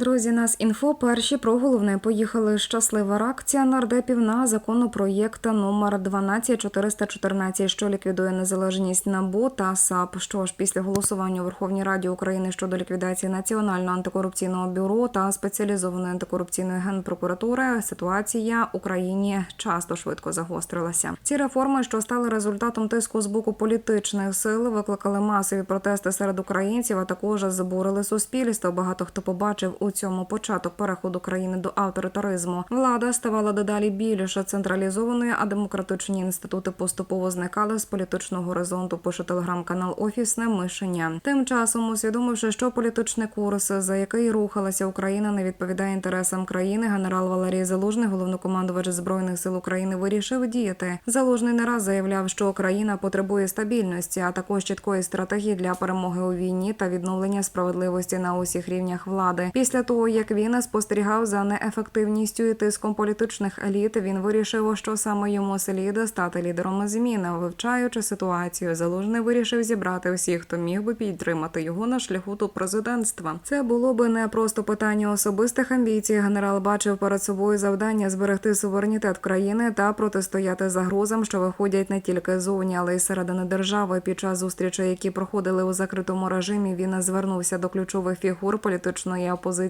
Друзі, нас інфо перші про головне поїхали. Щаслива реакція нардепів на законопроєкт номер 12414, що ліквідує незалежність НАБУ та САП. Що ж, після голосування у Верховній Раді України щодо ліквідації Національного антикорупційного бюро та спеціалізованої антикорупційної генпрокуратури, ситуація в Україні часто швидко загострилася. Ці реформи, що стали результатом тиску з боку політичних сил, викликали масові протести серед українців, а також збурили суспільство. Багато хто побачив у цьому початок переходу країни до авторитаризму. Влада ставала дедалі більше централізованою, а демократичні інститути поступово зникали з політичного горизонту. Пише телеграм-канал Офісне мишення. Тим часом, усвідомивши, що політичний курс, за який рухалася Україна, не відповідає інтересам країни. Генерал Валерій Залужний, головнокомандувач збройних сил України, вирішив діяти. Залужний не раз заявляв, що країна потребує стабільності, а також чіткої стратегії для перемоги у війні та відновлення справедливості на усіх рівнях влади. Після того як він спостерігав за неефективністю і тиском політичних еліт, він вирішив, що саме йому слід стати лідером змін. Вивчаючи ситуацію, залужний вирішив зібрати всіх, хто міг би підтримати його на шляху до президентства. Це було би не просто питання особистих амбіцій. Генерал бачив перед собою завдання зберегти суверенітет країни та протистояти загрозам, що виходять не тільки зовні, але й середини держави. Під час зустрічей, які проходили у закритому режимі, він звернувся до ключових фігур політичної опозиції,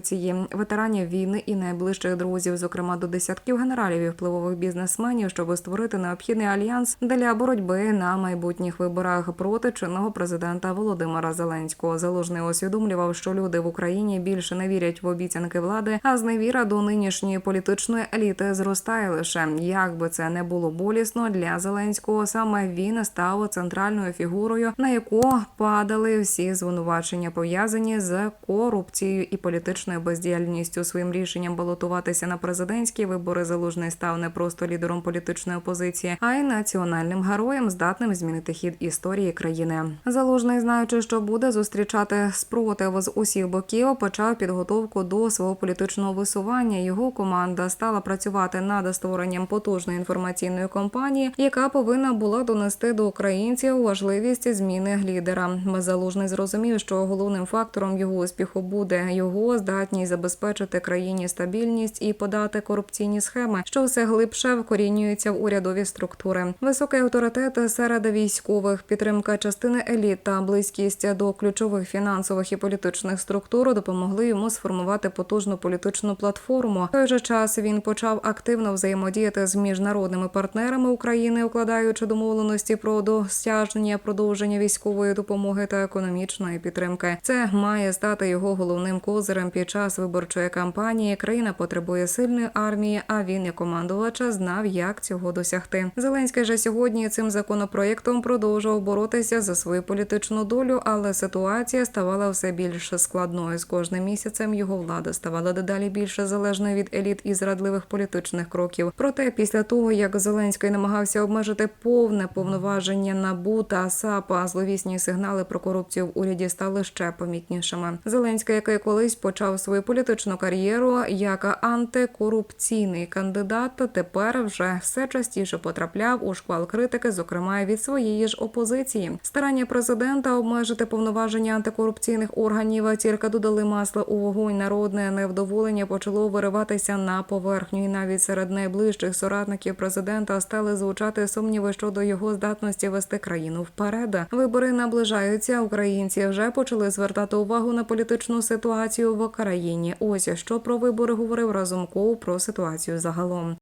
ветеранів війни і найближчих друзів, зокрема до десятків генералів і впливових бізнесменів, щоб створити необхідний альянс для боротьби на майбутніх виборах проти чинного президента Володимира Зеленського. Залужний усвідомлював, що люди в Україні більше не вірять в обіцянки влади, а зневіра до нинішньої політичної еліти зростає лише як би це не було болісно для Зеленського. Саме він став центральною фігурою, на яку падали всі звинувачення пов'язані з корупцією і політичною бездіяльністю. Своїм рішенням балотуватися на президентські вибори залужний став не просто лідером політичної опозиції, а й національним героєм, здатним змінити хід історії країни. Залужний, знаючи, що буде зустрічати спротив з усіх боків, почав підготовку до свого політичного висування. Його команда стала працювати над створенням потужної інформаційної кампанії, яка повинна була донести до українців важливість зміни лідера. Залужний зрозумів, що головним фактором його успіху буде його здатність забезпечити країні стабільність і подати корупційні схеми, що все глибше вкорінюються в урядові структури. Високий авторитет серед військових, підтримка частини еліт та близькість до ключових фінансових і політичних структур допомогли йому сформувати потужну політичну платформу. В той же час він почав активно взаємодіяти з міжнародними партнерами України, укладаючи домовленості про досягнення продовження військової допомоги та економічної підтримки. Це має стати його головним козирем під час виборчої кампанії. Країна потребує сильної армії. А він, як командувача, знав, як цього досягти. Зеленський же сьогодні цим законопроєктом продовжував боротися за свою політичну долю, але ситуація ставала все більш складною. З кожним місяцем його влада ставала дедалі більше залежною від еліт і зрадливих політичних кроків. Проте, після того як Зеленський намагався обмежити повне повноваження НАБУ та САП, а зловісні сигнали про корупцію в уряді стали ще помітнішими. Зеленський, який колись почав свою політичну кар'єру як антикорупційний кандидат, тепер вже все частіше потрапляв у шквал критики, зокрема від своєї ж опозиції. Старання президента обмежити повноваження антикорупційних органів тільки додали масла у вогонь. Народне невдоволення почало вириватися на поверхню, і навіть серед найближчих соратників президента стали звучати сумніви щодо його здатності вести країну вперед. Вибори наближаються. Українці вже почали звертати увагу на політичну ситуацію в країні. Ось що про вибори говорив Разумков про ситуацію загалом.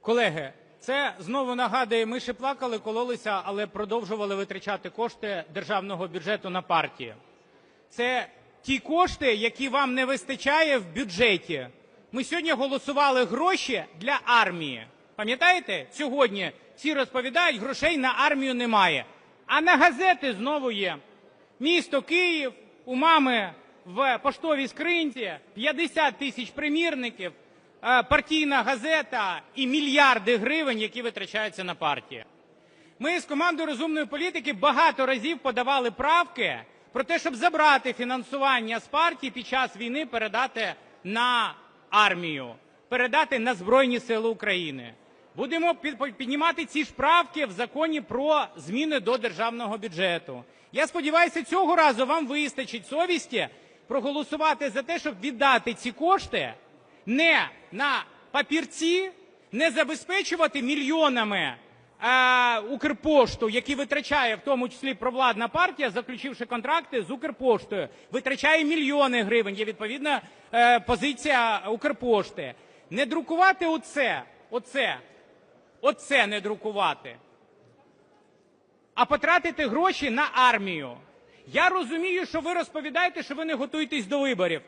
Колеги, це знову нагадує, ми ще плакали, кололися, але продовжували витрачати кошти державного бюджету на партії. Це ті кошти, які вам не вистачає в бюджеті. Ми сьогодні голосували гроші для армії. Пам'ятаєте? Сьогодні всі розповідають, грошей на армію немає. А на газети знову є. Місто Київ, у мами в поштовій скринці 50 тисяч примірників, е, партійна газета і мільярди гривень, які витрачаються на партії. Ми з командою розумної політики багато разів подавали правки про те, щоб забрати фінансування з партії під час війни, передати на армію. передати на Збройні Сили України. Будемо піднімати ці ж правки в законі про зміни до державного бюджету. Я сподіваюся, цього разу вам вистачить совісті проголосувати за те, щоб віддати ці кошти не на папірці, не забезпечувати мільйонами Укрпошту, які витрачає в тому числі провладна партія, заключивши контракти з Укрпоштою, витрачає мільйони гривень. Є відповідна е, позиція Укрпошти. Не друкувати оце, оце, оце не друкувати, а потратити гроші на армію. Я розумію, що ви розповідаєте, що ви не готуєтесь до виборів.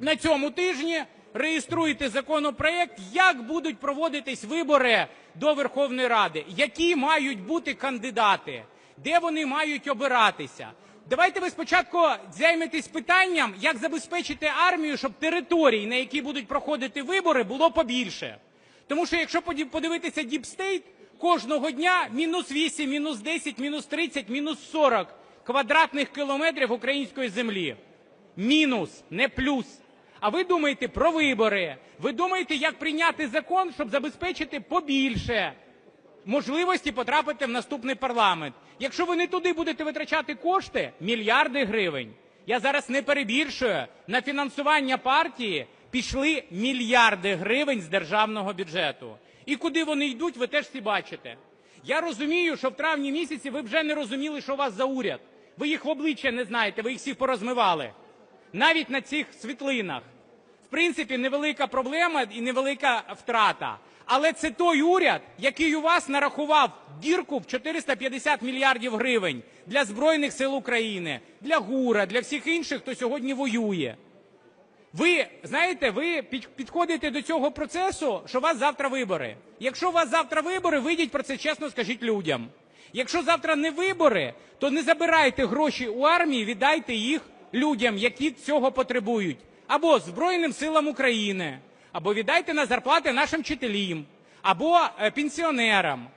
На цьому тижні реєструєте законопроект, як будуть проводитись вибори до Верховної Ради, які мають бути кандидати, де вони мають обиратися. Давайте ви спочатку займетесь питанням, як забезпечити армію, щоб територій, на які будуть проходити вибори, було побільше. Тому що якщо подивитися діпстейт, кожного дня мінус 8, мінус 10, мінус 30, мінус 40 квадратних кілометрів української землі. Мінус, не плюс. А ви думаєте про вибори. Ви думаєте, як прийняти закон, щоб забезпечити побільше можливості потрапити в наступний парламент. Якщо ви не туди будете витрачати кошти, мільярди гривень. Я зараз не перебільшую. На фінансування партії пішли мільярди гривень з державного бюджету. І куди вони йдуть, ви теж всі бачите. Я розумію, що в травні місяці ви вже не розуміли, що у вас за уряд. Ви їх в обличчя не знаєте, ви їх всіх порозмивали. Навіть на цих світлинах. В принципі, невелика проблема і невелика втрата. Але це той уряд, який у вас нарахував дірку в 450 мільярдів гривень для Збройних сил України, для ГУРа, для всіх інших, хто сьогодні воює. Ви знаєте, ви підходите до цього процесу, що у вас завтра вибори. Якщо у вас завтра вибори, вийдіть про це чесно, скажіть людям. Якщо завтра не вибори, то не забирайте гроші у армії, віддайте їх людям, які цього потребують, або Збройним силам України, або віддайте на зарплати нашим вчителям, або е, пенсіонерам.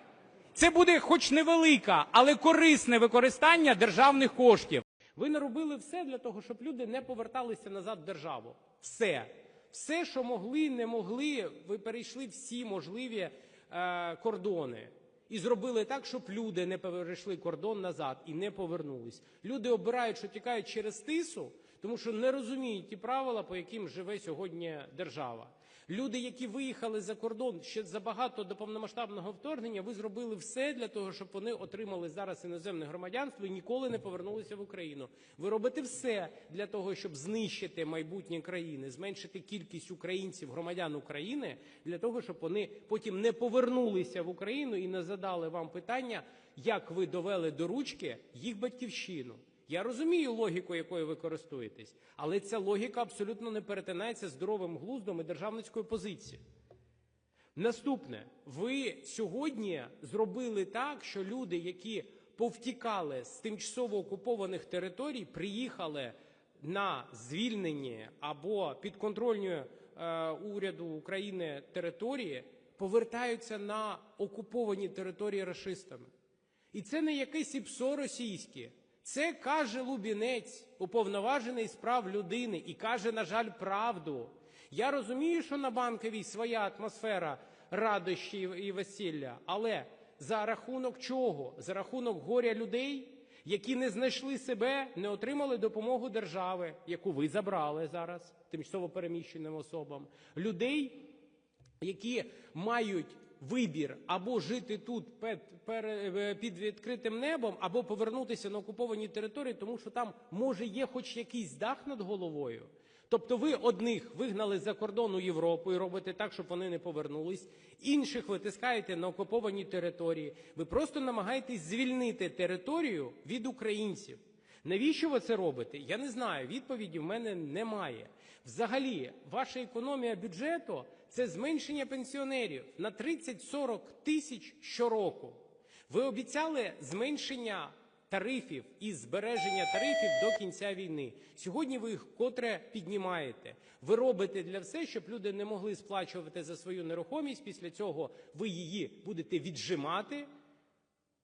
Це буде хоч невелика, але корисне використання державних коштів. Ви наробили все для того, щоб люди не поверталися назад в державу. Все. Все, що могли, не могли, ви перейшли всі можливі е, кордони. І зробили так, щоб люди не перейшли кордон назад і не повернулись. Люди обирають, що тікають через тису, тому що не розуміють ті правила, по яким живе сьогодні держава. Люди, які виїхали за кордон ще забагато до повномасштабного вторгнення, ви зробили все для того, щоб вони отримали зараз іноземне громадянство і ніколи не повернулися в Україну. Ви робите все для того, щоб знищити майбутнє країни, зменшити кількість українців, громадян України, для того, щоб вони потім не повернулися в Україну і не задали вам питання, як ви довели до ручки їх батьківщину. Я розумію логіку, якою ви користуєтесь, але ця логіка абсолютно не перетинається здоровим глуздом і державницькою позицією. Наступне, ви сьогодні зробили так, що люди, які повтікали з тимчасово окупованих територій, приїхали на звільнені або підконтрольні е, уряду України території, повертаються на окуповані території рашистами. І це не якесь ІПСО російське. Це каже Лубінець, уповноважений з прав людини, і каже, на жаль, правду. Я розумію, що на банковій своя атмосфера радощів і весілля, але за рахунок чого? За рахунок горя людей, які не знайшли себе, не отримали допомогу держави, яку ви забрали зараз тимчасово переміщеним особам, людей, які мають вибір або жити тут пере- під відкритим небом, або повернутися на окуповані території, тому що там може є хоч якийсь дах над головою. Тобто ви одних вигнали за кордон у Європу і робите так, щоб вони не повернулись, інших витискаєте на окуповані території. Ви просто намагаєтесь звільнити територію від українців. Навіщо ви це робите? Я не знаю. Відповіді в мене немає. Взагалі, ваша економія бюджету це зменшення пенсіонерів на 30-40 тисяч щороку. Ви обіцяли зменшення тарифів і збереження тарифів до кінця війни. Сьогодні ви їх котре піднімаєте. Ви робите для все, щоб люди не могли сплачувати за свою нерухомість. Після цього ви її будете віджимати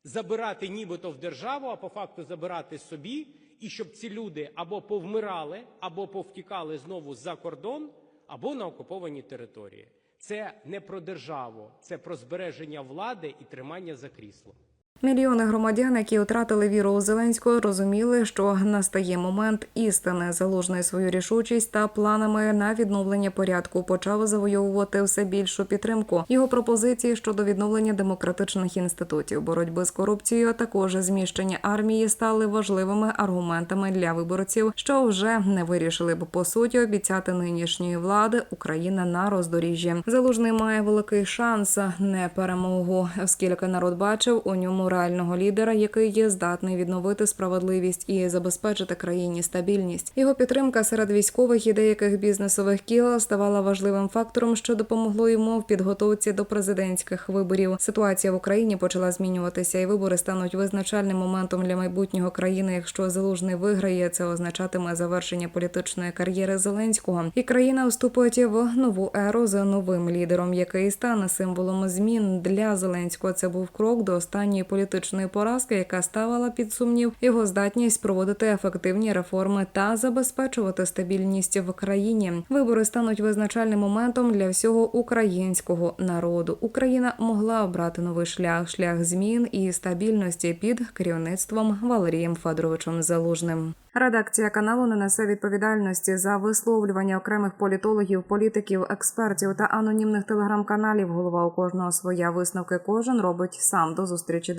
забирати нібито в державу, а по факту забирати собі, і щоб ці люди або повмирали, або повтікали знову за кордон, або на окуповані території. Це не про державу, це про збереження влади і тримання за кріслом. Мільйони громадян, які втратили віру у Зеленського, розуміли, що настає момент істини. Залужний свою рішучість та планами на відновлення порядку почав завойовувати все більшу підтримку. Його пропозиції щодо відновлення демократичних інститутів, боротьби з корупцією, а також зміщення армії стали важливими аргументами для виборців, що вже не вирішили б по суті обіцяти нинішньої влади Україна на роздоріжжі. Залужний має великий шанс не перемогу, оскільки народ бачив у ньому реального лідера, який є здатний відновити справедливість і забезпечити країні стабільність. Його підтримка серед військових і деяких бізнесових кіл ставала важливим фактором, що допомогло йому в підготовці до президентських виборів. Ситуація в Україні почала змінюватися, і вибори стануть визначальним моментом для майбутнього країни. Якщо залужний виграє, це означатиме завершення політичної кар'єри Зеленського, і країна вступить в нову еру з новим лідером, який стане символом змін для Зеленського. Це був крок до останньої політичної поразки, яка ставила під сумнів його здатність проводити ефективні реформи та забезпечувати стабільність в країні. Вибори стануть визначальним моментом для всього українського народу. Україна могла обрати новий шлях, шлях змін і стабільності під керівництвом Валерієм Федоровичем Залужним. Редакція каналу не несе відповідальності за висловлювання окремих політологів, політиків, експертів та анонімних телеграм-каналів. Голова у кожного своя висновки. Кожен робить сам. До зустрічі,